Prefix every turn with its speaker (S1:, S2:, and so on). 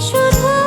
S1: শুধু